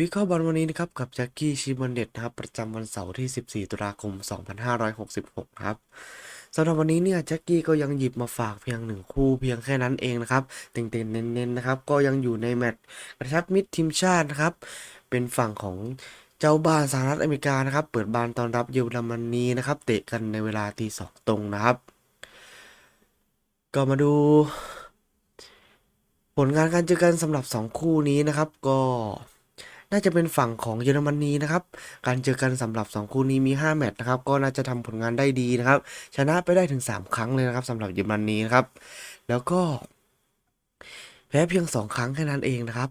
วิเคราะห์บอลวันนี้นะครับกับแจ็คกี้ชิมอนเด็ดนะครับประจำวันเสาร์ที่ 14 ตุลาคม 2566 ครับสำหรับวันนี้เนี่ยแจ็คกี้ก็ยังหยิบมาฝากเพียงหนึ่งคู่เพียงแค่นั้นเองนะครับเต็งๆเน้นๆนะครับก็ยังอยู่ในแมตช์กระชับมิตรทีมชาตินะครับเป็นฝั่งของเจ้าบ้านสหรัฐอเมริกานะครับเปิดบ้านต้อนรับเยอรมนีนะครับเตะกันในเวลาตีสองตรงนะครับ ก็มาดูผลงานการเจอกันสำหรับ 2 คู่นี้นะครับ ก็ น่าจะเป็นฝั่งของเยอรมนีนะครับ การเจอกันสำหรับ 2 คู่นี้มี 5 แมตช์นะครับ ก็น่าจะทำผลงานได้ดีนะครับ ชนะไปได้ถึง 3 ครั้งเลยนะครับสำหรับเยอรมนีนะครับ แล้วก็แพ้เพียง 2 ครั้งแค่นั้นเองนะครับ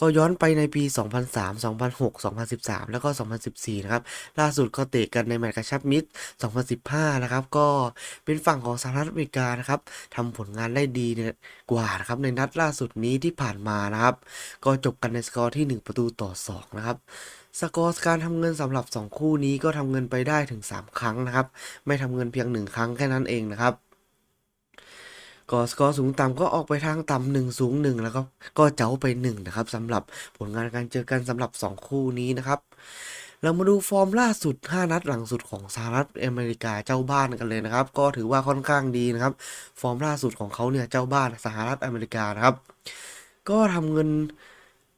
ก็ย้อนไปในปี 2003 2006 2013 แล้วก็ 2014 นะครับ ล่าสุดก็เตะกันในแมตช์กระชับมิตร 2015 นะครับ ก็เป็นฝั่งของสหรัฐอเมริกานะครับทำผลงานได้ดีเนี่ยกว่านะครับในนัดล่าสุดนี้ที่ผ่านมานะครับ ก็จบกันในสกอร์ที่ 1 ประตูต่อ 2 นะครับสกอร์การทำเงินสำหรับ 2 คู่นี้ก็ทำเงินไปได้ถึง 3 ครั้งนะครับ ไม่ทำเงินเพียง 1 ครั้งแค่นั้นเองนะครับ ก็สกอร์สูงต่ำก็ออกไปทางต่ำหนึ่งสูงหนึ่งแล้วก็ก็เจ้าไปหนึ่งนะครับสำหรับผลงานการเจอกันสำหรับ 2 คู่นี้นะครับเรามาดูฟอร์มล่าสุด 5 นัดหลังสุดของสหรัฐอเมริกาเจ้าบ้านกันเลยนะครับ ก็ถือว่าค่อนข้างดีนะครับ ฟอร์มล่าสุดของเขาเนี่ยเจ้าบ้านสหรัฐอเมริกานะครับ ก็ทำเงิน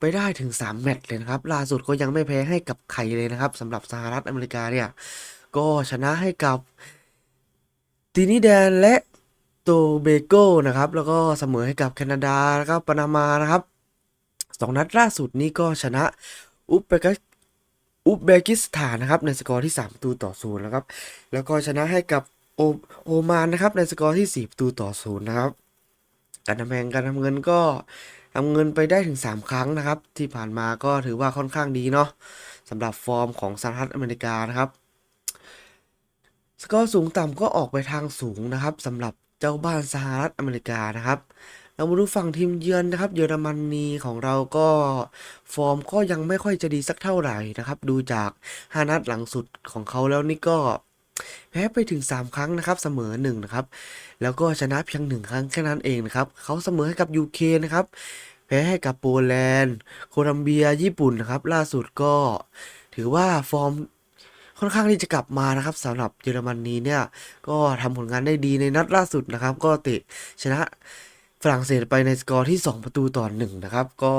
ไปได้ถึง 3 แมตช์เลยนะครับ ล่าสุดก็ยังไม่แพ้ให้กับใครเลยนะครับสำหรับสหรัฐอเมริกาเนี่ย ก็ชนะให้กับตินิแดนและ โตเบโกนะครับ แล้วก็เสมอให้กับแคนาดาแล้วก็ปานามานะครับสองนัดล่าสุดนี้ก็ชนะอุซเบกอุซเบกิสถานนะครับในสกอร์ที่3ประตูต่อศูนย์นะครับ แล้วก็ชนะให้กับโอโอมานนะครับในสกอร์ที่4ประตูต่อศูนย์นะครับการทำแพงการทำเงินก็ทำเงินไปได้ถึง 3 ครั้งนะครับ ที่ผ่านมาก็ถือว่าค่อนข้างดีเนาะสำหรับฟอร์มของสหรัฐอเมริกานะครับ สกอร์สูงต่ำก็ออกไปทางสูงนะครับสำหรับ เจ้าบ้านสหรัฐอเมริกานะครับ เรามาดูฝั่งทีมเยือนนะครับ เยอรมนีของเราก็ฟอร์มก็ยังไม่ค่อยจะดีสักเท่าไหร่นะครับ ดูจาก5นัดหลังสุดของเขาแล้วนี่ก็แพ้ไปถึง 3 ครั้งนะครับ เสมอ1นะครับ แล้วก็ชนะเพียง 1 ครั้งแค่นั้นเองนะครับ เขาเสมอให้กับยูเคนนะครับ แพ้ให้กับโปแลนด์ โคลัมเบีย ญี่ปุ่นนะครับ ล่าสุดก็ถือว่าฟอร์ม ค่อนข้างที่จะกลับมานะครับสำหรับเยอรมนนีเนี่ยก็ทำผลงานได้ดีในนัดล่าสุดนะครับ ก็เตะชนะฝรั่งเศสไปในสกอร์ที่ 2 ประตูต่อหนึ่งนะครับ ก็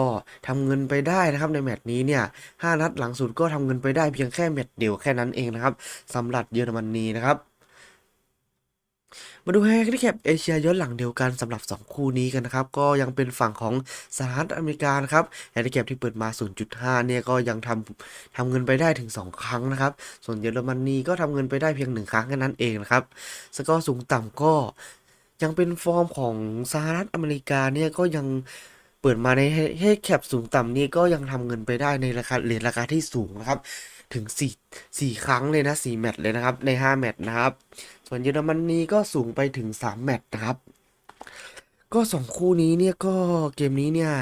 ทำเงินไปได้นะครับในแมตช์นี้เนี่ย5นัดหลังสุดก็ทำเงินไปได้เพียงแค่แมตช์เดียวแค่นั้นเองนะครับสำหรับเยอรมนนีนะครับ มาดูแฮนดิแคปเอเชียย้อนหลังเดียวกันสำหรับ 2 คู่นี้กันนะครับ ก็ยังเป็นฝั่งของสหรัฐอเมริกานะครับแฮนดิแคปที่เปิดมา 0.5 เนี่ยก็ยังทำทำเงินไปได้ถึง 2 ครั้งนะครับ ส่วนเยอรมนีก็ทำเงินไปได้เพียง 1 ครั้งแค่นั้นเองนะครับสกอร์สูงต่ำก็ยังเป็นฟอร์มของสหรัฐอเมริกาเนี่ยก็ยัง เปิดมาในให้แคปสูงต่ำนี่ก็ยังทำเงินไปได้ในราคาเหรียญราคาที่สูงนะครับ ถึง4 4ครั้งเลยนะ4แมตช์เลยนะครับใน 5 แมตช์นะครับ ส่วนเยอรมนนีก็สูงไปถึง 3 แมตช์นะครับ ก็ 2 คู่นี้เนี่ยก็เกมนี้เนี่ย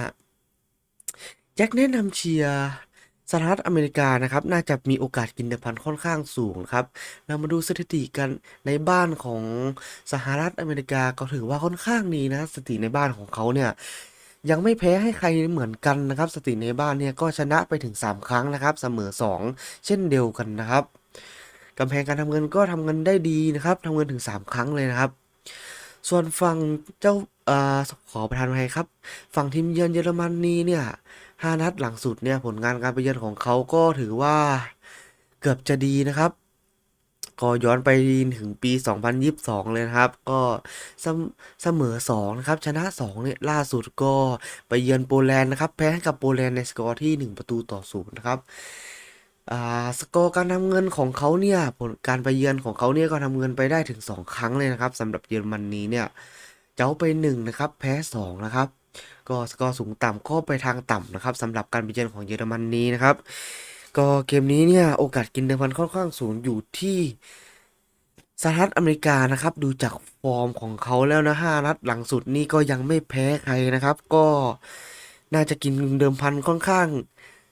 แจ็คแนะนำเชียร์สหรัฐอเมริกานะครับน่าจะมีโอกาสกินเดพันค่อนข้างสูงครับ เรามาดูสถิติกันในบ้านของสหรัฐอเมริกาก็ถือว่าค่อนข้างดีนะสถิติในบ้านของเขาเนี่ย ยังไม่แพ้ให้ใครเหมือนกันนะครับสติในบ้านเนี่ยก็ชนะไปถึง 3 ครั้งนะครับ เสมอ 2 เช่นเดียวกันนะครับกำแพงการทำเงินก็ทำเงินได้ดีนะครับทำเงินถึง 3 ครั้งเลยนะครับ ส่วนฝั่งเจ้าอขอประทานอภัยครับ ฝั่งทีมเยือนเยอรมนีเนี่ยห้านัดหลังสุดเนี่ยผลงานการไปเยือนของเขาก็ถือว่าเกือบจะดีนะครับ ก็ย้อนไปถึงปี 2022 เลยนะครับ ก็เสมเสมอ2นะครับ ชนะ2เนี่ยล่าสุดก็ไปเยือนโปแลนด์นะครับ แพ้ให้กับโปแลนด์ในสกอร์ที่ 1 ประตูต่อศูนย์นะครับอ่าสกอร์การทำเงินของเขาเนี่ยผลการไปเยือนของเขาเนี่ยก็ทำเงินไปได้ถึง 2 ครั้งเลยนะครับสำหรับเยอรมนนีเนี่ยเจ้าไป1นะครับแพ้2นะครับก็สกอร์สูงต่ำก็ไปทางต่ำนะครับสำหรับการไปเยือนของเยอรมนีนะครับ ก็เกมนี้เนี่ยโอกาสกินเดิมพันค่อนข้างสูงอยู่ที่สหรัฐอเมริกานะครับ ดูจากฟอร์มของเขาแล้วนะห้านัดหลังสุดนี่ก็ยังไม่แพ้ใครนะครับ ก็น่าจะกินเดิมพันค่อนข้าง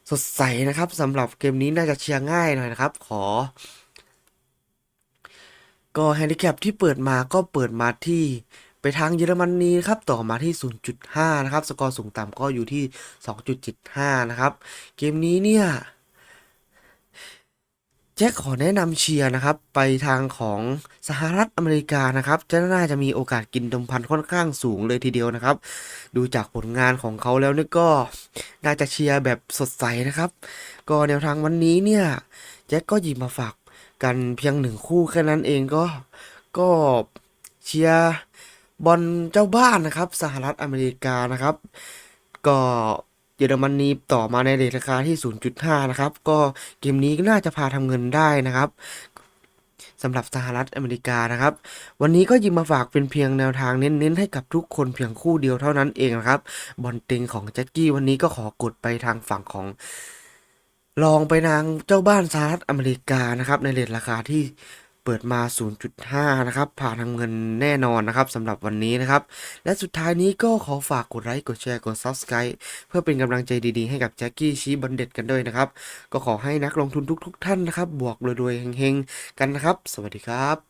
สดใสนะครับสำหรับเกมนี้น่าจะเชียร์ง่ายหน่อยนะครับ ขอ ก็แฮนดิแคปที่เปิดมาก็เปิดมาที่ไปทางเยอรมนีครับต่อมาที่ 0.5 นะครับ สกอร์สูงต่ำก็อยู่ที่ 2.75 นะครับ เกมนี้เนี่ย แจ็คขอแนะนำเชียร์นะครับ ไปทางของสหรัฐอเมริกานะครับจะน่าจะมีโอกาสกินดมพันค่อนข้างสูงเลยทีเดียวนะครับ ดูจากผลงานของเขาแล้วเนี่ยก็น่าจะเชียร์แบบสดใสนะครับ ก็แนวทางวันนี้เนี่ยแจ็คก็หยิบมาฝากกันเพียงหนึ่งคู่แค่นั้นเองก็ก็เชียร์บอลเจ้าบ้านนะครับ สหรัฐอเมริกานะครับ ก็ เยอรมนีต่อมาในเรทราคาที่ 0.5 นะครับ ก็เกมนี้ก็น่าจะพาทำเงินได้นะครับสำหรับสหรัฐอเมริกานะครับ วันนี้ก็ยิบมาฝากเป็นเพียงแนวทางเน้นๆให้กับทุกคนเพียงคู่เดียวเท่านั้นเองนะครับ บอลเต็งของแจ็คกี้วันนี้ก็ขอกดไปทางฝั่งของลองไปนางเจ้าบ้านสหรัฐอเมริกานะครับในเรทราคาที่ เปิดมา 0.5 นะครับ ผ่านทางเงินแน่นอนนะครับสำหรับวันนี้นะครับ และสุดท้ายนี้ก็ขอฝากกดไลค์ กดแชร์ กด Subscribe เพื่อเป็นกำลังใจดีๆให้กับแจ็คกี้ชี้บันเด็ดกันด้วยนะครับ ก็ขอให้นักลงทุนทุกๆ ท่านนะครับ บวกรวยๆเฮงๆ กันนะครับ สวัสดีครับ